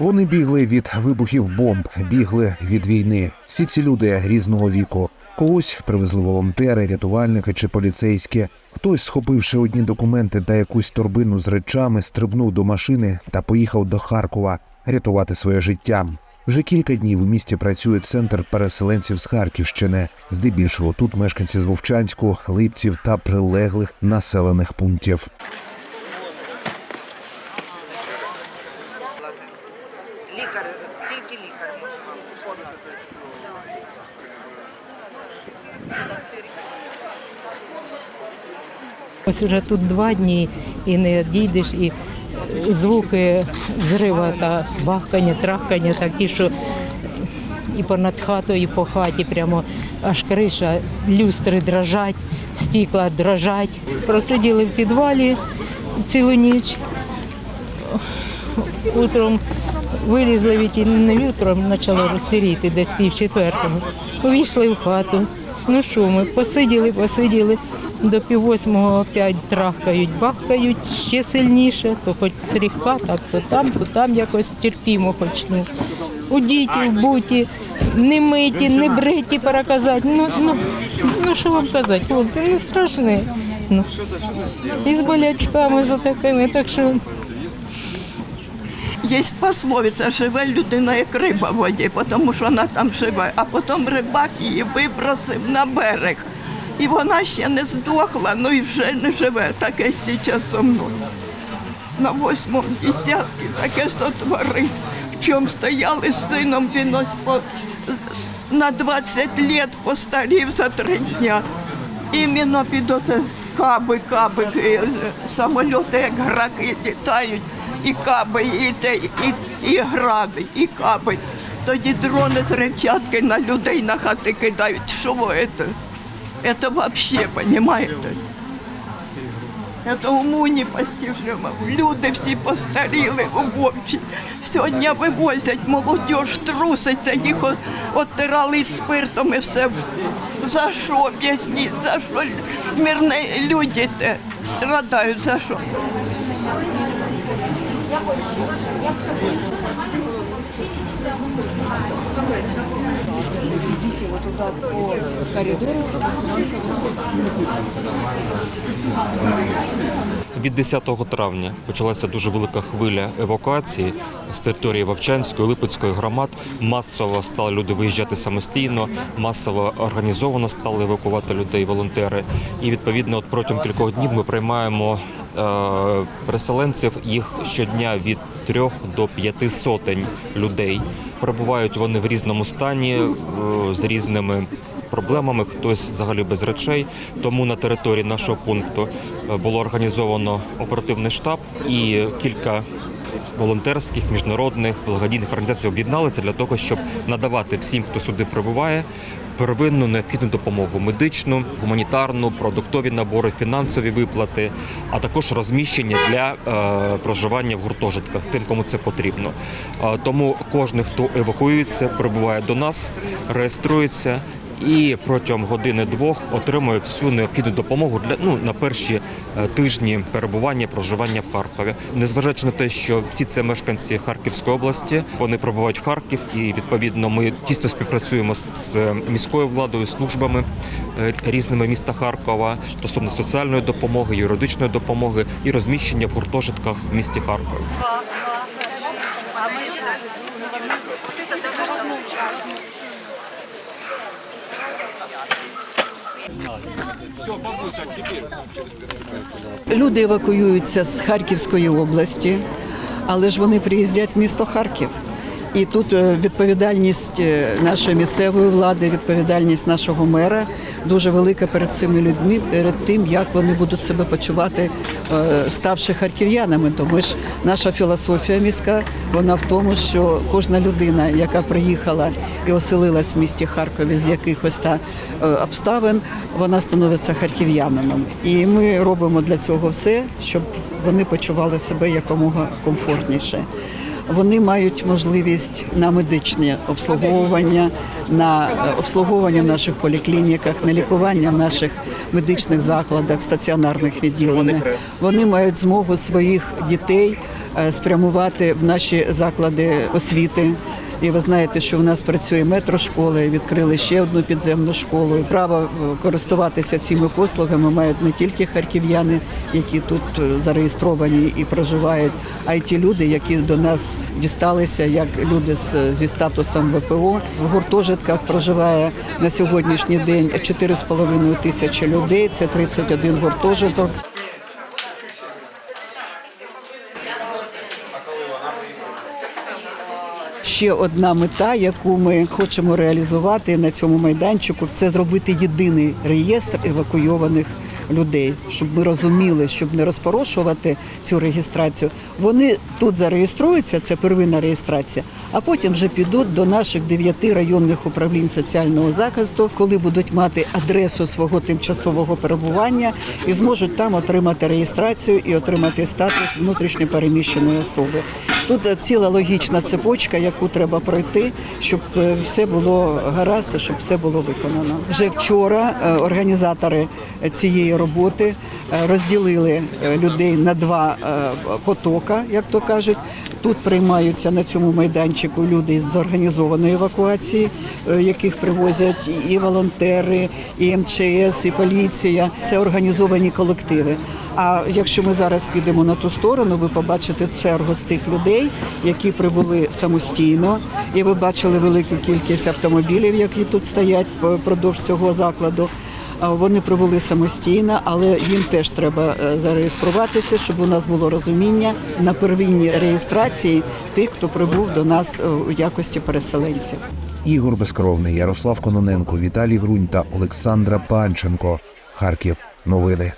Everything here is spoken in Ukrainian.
Вони бігли від вибухів бомб, бігли від війни. Всі ці люди різного віку. Когось привезли волонтери, рятувальники чи поліцейські. Хтось, схопивши одні документи та якусь торбину з речами, стрибнув до машини та поїхав до Харкова рятувати своє життя. Вже кілька днів у місті працює центр переселенців з Харківщини. Здебільшого тут мешканці з Вовчанську, Липців та прилеглих населених пунктів. Ось уже тут два дні і не дійдеш, і звуки взрива та бахкання, трахкання такі, що і понад хатою, і по хаті прямо аж криша, люстри дрожать, стікла дрожать. Просиділи в підвалі цілу ніч. Утром вилізли від не утром почало розсиріти десь пів четвертого. Увійшли в хату. Ну що ми, посиділи, посиділи. До пів восьмого опять трахкають, бахкають ще сильніше, то хоч слегка, так то там, то там якось терпімо хоч. Ну. У діті, в буті, не миті, не бриті переказати. Ну, ну, ну що вам казати, хлопці, не страшне. Ну. І з болячками за такими, так що Є пословиця, живе людина як риба в воді, тому що вона там живе, а потім рибак її вибросив на берег. І вона ще не здохла, ну і вже не живе. Таке зараз зо мною. На восьмому десятки таке сотворив. В чому стояли з сином, він ось по, на 20 лет постарів за три дня. Іменно під оте каби, каби, е, самольоти, як граки літають, і каби, і, те, і, і гради, і каби. Тоді дрони з ревчатки на людей на хати кидають. Що це? Це взагалі, розумієте? Це уму не постижимо. Люди всі постаріли Вовчі. Сьогодні вивозять молодь, труситься, їх от- оттирали спиртом і все. За що об'ясніть? За що мирні люди те страдають? За що? Від 10 травня почалася дуже велика хвиля евакуації з території Вовчанської, Липецької громад. Масово стали люди виїжджати самостійно, масово організовано стали евакувати людей, волонтери. І відповідно, от протягом кількох днів ми приймаємо е, переселенців. Їх щодня від трьох до п'яти сотень людей. Перебувають вони в різному стані е, з різними проблемами, хтось взагалі без речей. Тому на території нашого пункту е, було організовано оперативний штаб і кілька волонтерських, міжнародних благодійних організацій об'єдналися для того, щоб надавати всім, хто сюди прибуває, первинну необхідну допомогу медичну, гуманітарну, продуктові набори, фінансові виплати, а також розміщення для е, проживання в гуртожитках, тим, кому це потрібно. Е, тому кожен, хто евакуюється, прибуває до нас, реєструється і протягом години-двох отримує всю необхідну допомогу для ну на перші е, тижні перебування проживання в Харкові. Незважаючи на те, що всі це мешканці Харківської області, вони прибувають в Харків, і відповідно ми тісно співпрацюємо з, з міською владою, службами е, різними міста Харкова стосовно соціальної допомоги, юридичної допомоги і розміщення в гуртожитках в місті Харкові. Люди евакуюються з Харківської області, але ж вони приїздять в місто Харків. І тут е, відповідальність е, нашої місцевої влади, відповідальність нашого мера дуже велика перед цими людьми, перед тим, як вони будуть себе почувати, е, ставши харків'янами. Тому ж наша філософія міська, вона в тому, що кожна людина, яка приїхала і оселилась в місті Харкові з якихось та обставин, вона становиться харків'янином. І ми робимо для цього все, щоб вони почували себе якомога комфортніше. Вони мають можливість на медичне обслуговування, на е, обслуговування в наших поліклініках, на лікування в наших медичних закладах, стаціонарних відділеннях. Вони мають змогу своїх дітей е, спрямувати в наші заклади освіти. І ви знаєте, що в нас працює метрошкола, і відкрили ще одну підземну школу. І право е, користуватися цими послугами мають не тільки харків'яни, які тут е, зареєстровані і проживають, а й ті люди, які до нас дісталися, як люди зі статусом ВПО. В гуртожитках проживає на сьогоднішній день 4,5 тисячі людей. Це 31 гуртожиток. Ще одна мета, яку ми хочемо реалізувати на цьому майданчику, це зробити єдиний реєстр евакуйованих людей, щоб ми розуміли, щоб не розпорошувати цю реєстрацію. Вони тут зареєструються, це первинна реєстрація, а потім вже підуть до наших дев'яти районних управлінь соціального захисту, коли будуть мати адресу свого тимчасового перебування і зможуть там отримати реєстрацію і отримати статус внутрішньопереміщеної особи. Тут ціла логічна цепочка, яку треба пройти, щоб е, все було гаразд, щоб все було виконано. Вже вчора е, організатори е, цієї роботи розділили е, людей на два е, потока, як то кажуть. Тут приймаються на цьому майданчику люди з організованої евакуації, е, яких привозять і волонтери, і МЧС, і поліція. Це організовані колективи. А якщо ми зараз підемо на ту сторону, ви побачите чергу з тих людей, які прибули самостійно, і ви бачили велику кількість автомобілів, які тут стоять впродовж цього закладу. Вони прибули самостійно, але їм теж треба е, зареєструватися, щоб у нас було розуміння на первинній реєстрації тих, хто прибув до нас е, у якості переселенців. Ігор Безкровний, Ярослав Кононенко, Віталій Грунь та Олександра Панченко. Харків. Новини.